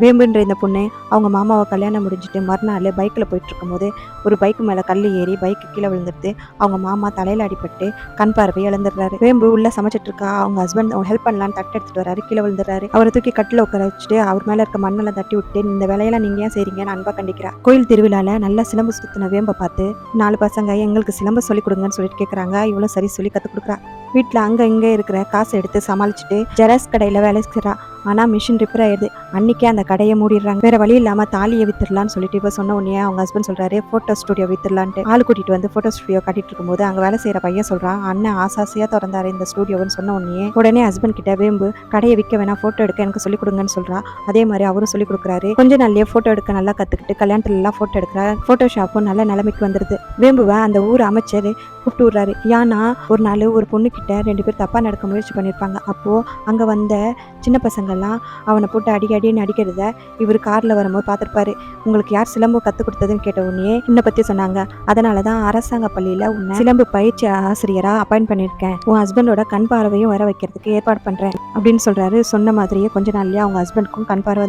வேம்புன்ற இந்த பொண்ணு அவங்க மாமாவை கல்யாணம் முடிஞ்சிட்டு மறுநாள் பைக்கில் போயிட்டு இருக்கும்போது ஒரு பைக் மேலே கல் ஏறி பைக்கு கீழே விழுந்துடுது அவங்க மாமா தலையில் அடிபட்டு கண் பார்வை இழந்துடுறாரு. வேம்பு உள்ளே சமைச்சிட்டு இருக்கா அவங்க ஹஸ்பண்ட் அவங்க ஹெல்ப் பண்ணலான்னு தட்டு எடுத்துட்டு வராரு கீழே விழுந்துடுறாரு. அவரை தூக்கி கட்டில் உட்கார வச்சுட்டு அவர் மேலே இருக்க மண்ணெல்லாம் தட்டி விட்டு இந்த வேலையெல்லாம் நீங்கள் ஏன் செய்கிறீங்கன்னு அன்பாக கண்டிக்கிறா. கோயில் திருவிழாவில் நல்லா சிலம்பு சுத்தின வேம்பை பார்த்து நாலு பசங்க எங்களுக்கு சிலம்பு சொல்லி கொடுங்கன்னு சொல்லிட்டு கேட்குறாங்க இவளும் சரி சொல்லி கற்றுக் கொடுக்குறா. வீட்டில் அங்கே இங்கே இருக்கிற காசை எடுத்து சமாளிச்சுட்டு ஜெராக்ஸ் கடையில் வேலை செய்கிறா ஆனால் மிஷின் ரிப்பேர் ஆயிடுது. அன்றைக்கே அந்த கடையை மூடிடுறாங்க. வேற வழி இல்லாமல் தாலியை வித்துடலான்னு சொல்லிட்டு இப்போ சொன்ன உடனே அவங்க ஹஸ்பண்ட் சொல்கிறாரு ஃபோட்டோ ஸ்டுடியோ வித்துடலான்ட்டு. ஆள் கூட்டிகிட்டு வந்து ஃபோட்டோ ஸ்டுடியோ கட்டிட்டு இருக்கும்போது அங்கே வேலை செய்கிற பையன் சொல்கிறான் அண்ணன் ஆசாசியாக திறந்தாரு இந்த ஸ்டுடியோன்னு சொன்ன உடனே உடனே ஹஸ்பண்ட் கிட்ட வேம்பு கடையை விற்க வேணாம் ஃபோட்டோ எடுக்க எனக்கு சொல்லி கொடுங்கன்னு சொல்கிறான் அதே மாதிரி அவரும் சொல்லி கொடுக்குறாரு. கொஞ்ச நாள்லேயே ஃபோட்டோ எடுக்க நல்லா கற்றுக்கிட்டு கல்யாணத்துலலாம் ஃபோட்டோ எடுக்கிறார் ஃபோட்டோ ஷாப்பும் நல்ல நிலைமைக்கு வந்துடுது வேம்புவை அந்த ஊர் அமைச்சர் கூப்பிட்டு விடுறாரு ஏன்னா ஒரு நாள் ஒரு பொண்ணுக்கிட்ட ரெண்டு பேர் தப்பாக நடக்க முயற்சி பண்ணியிருப்பாங்க அப்போ அங்கே வந்த சின்ன பசங்கள்லாம் அவனை போட்டு அடி அடின்னு அடிக்கிறத இவர் காரில் வரும்போது பார்த்துருப்பாரு. உங்களுக்கு யார் சிலம்பு கற்றுக் கொடுத்ததுன்னு கேட்ட உடனே உன்னை பற்றி சொன்னாங்க. அதனால தான் அரசாங்க பள்ளியில் உன்னை சிலம்பு பயிற்சி ஆசிரியராக அப்பாயிண்ட் பண்ணியிருக்கேன். உன் ஹஸ்பண்டோட கண் பார்வையும் வர வைக்கிறதுக்கு ஏற்பாடு பண்ணுறேன் அப்படின்னு சொல்றாரு. சொன்ன மாதிரியே கொஞ்ச நாள்லேயே அவங்க ஹஸ்பண்டுக்கும் கண் பார்வை